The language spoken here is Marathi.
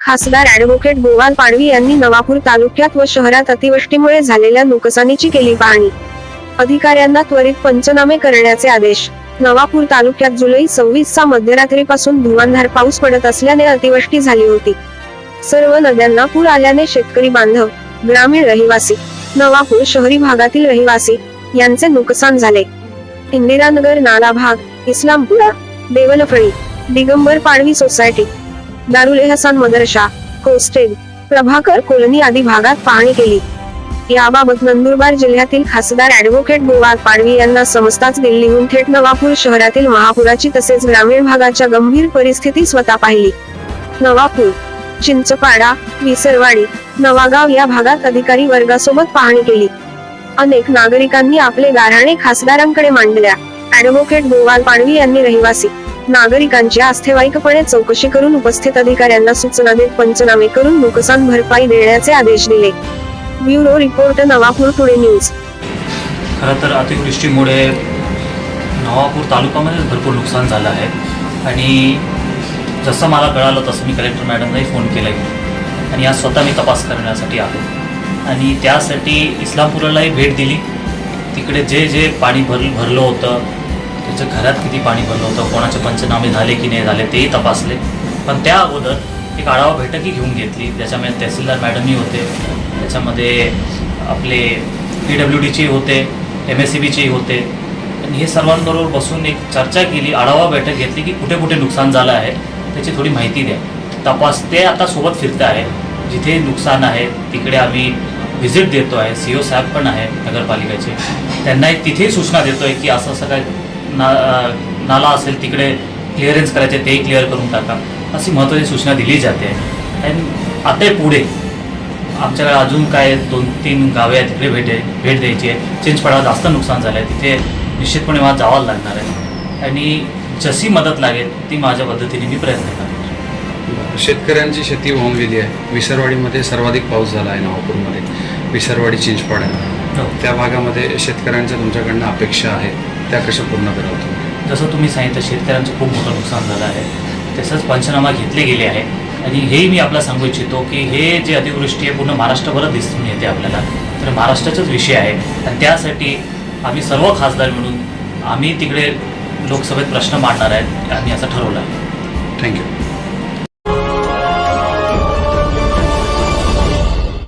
खासदार ऍडव्होकेट गोवाल पाडवी यांनी नवापूर तालुक्यात व शहरात अतिवृष्टीमुळे झालेल्या नुकसानीची केली पाहणी. अधिकाऱ्यांना त्वरित पंचनामे करण्याचे आदेश. नवापूर तालुक्यात जुलै सव्वीस चा मध्यरात्रीपासून धुवांधार पाऊस पडत असल्याने अतिवृष्टी झाली होती. सर्व नद्यांना पूर आल्याने शेतकरी बांधव ग्रामीण रहिवासी नवापूर शहरी भागातील रहिवासी यांचे नुकसान झाले. इंदिरानगर नाला भाग इस्लामपुरा देवलफळी दिगंबर पाडवी सोसायटी दारुल एहसान मदरशा होस्टेल प्रभाकर कॉलनी आदी भागात पाहणी केली. याबाबत नंदुरबार जिल्ह्यातील खासदार ऍडव्होकेट गोवाग पाडवी यांना समजताच दिल्लीहून थेट नवापूर शहरातील महापुराची तसेच ग्रामीण भागाच्या गंभीर परिस्थिती स्वतः पाहिली. नवापूर चिंचपाडा विसरवाडी नवागाव या भागात अधिकारी वर्गासोबत पाहणी केली. अनेक नागरिकांनी आपले गाराणे खासदारांकडे मांडल्या. ऍडव्होकेट गोवाल पाडवी यांनी रहिवासी नागरिकांची आस्थेवाईकपणे चौकशी करून उपस्थित अधिकाऱ्यांना सूचना देत पंचनामे करून नुकसान भरपाई देण्याचे आदेश दिले. Bureau report Navapur today news. खरं तर अतिवृष्टीमुळे नवापूर तालुक्यामध्ये भरपूर नुकसान झालं आहे. आणि जसं मला कळालं तसं मी कलेक्टर मॅडमलाही फोन केला आहे आणि आज स्वतः मी तपास करण्यासाठी आलो. आणि त्यासाठी इस्लामपुरालाही भेट दिली. तिकडे जे जे पाणी भर भरलं होतं त्याच्या घरात किती पाणी भरलं होतं कोणाचे पंचनामे झाले की नाही झाले तेही तपासले. पण त्या अगोदर एक आढावा बैठकही घेऊन घेतली ज्याच्यामध्ये तहसीलदार मॅडमही होते त्याच्यामध्ये आपले पी डब्ल्यू डीचे होते एम एस सी बीचे होते. आणि हे सर्वांबरोबर बसून एक चर्चा केली आढावा बैठक घेतली की कुठे कुठे नुकसान झालं आहे त्याची थोडी माहिती द्या. तपास ते आता सोबत फिरत आहे. जिथे नुकसान आहे तिकडे आम्ही व्हिजिट देतो आहे सी ओ साहेब पण आहे नगरपालिकेचे. त्यांनाही तिथेही सूचना देतो आहे की असं असं काय ना नाला असेल तिकडे क्लिअरन्स करायचे तेही क्लिअर करून टाका. अशी महत्त्वाची सूचना दिली जाते. आणि आता पुढे आमच्याकडे अजून काय दोन तीन गावे आहेत तिकडे भेट आहे- भेट द्यायची आहे. चिंचपडा जास्त नुकसान झालं आहे तिथे निश्चितपणे मला जावं लागणार आहे. आणि जशी मदत लागेल ती माझ्या पद्धतीने मी प्रयत्न करेन शेतकऱ्यांची शेती वाहून गेली आहे. विसरवाडीमध्ये सर्वाधिक पाऊस झाला आहे नवापूरमध्ये. विसरवाडी चिंचपाडा. हो. त्या भागामध्ये शेतकऱ्यांच्या तुमच्याकडनं अपेक्षा आहेत. त्या कशा पूर्ण कराल तुम्ही? जसं तुम्ही सांगितलं शेतकऱ्यांचं खूप मोठं नुकसान झालं आहे. तसंच पंचनामा घेतले गेले आहे आणि हेही मी आपल्याला सांगू इच्छितो की हे जे अतिवृष्टी आहे पूर्ण महाराष्ट्रभरात दिसून येते आपल्याला. तर महाराष्ट्राचाच विषय आहे. आणि त्यासाठी आम्ही सर्व खासदार मिळून आम्ही तिकडे लोकसभेत प्रश्न मांडणार आहेत आम्ही असं ठरवलं आहे. थँक्यू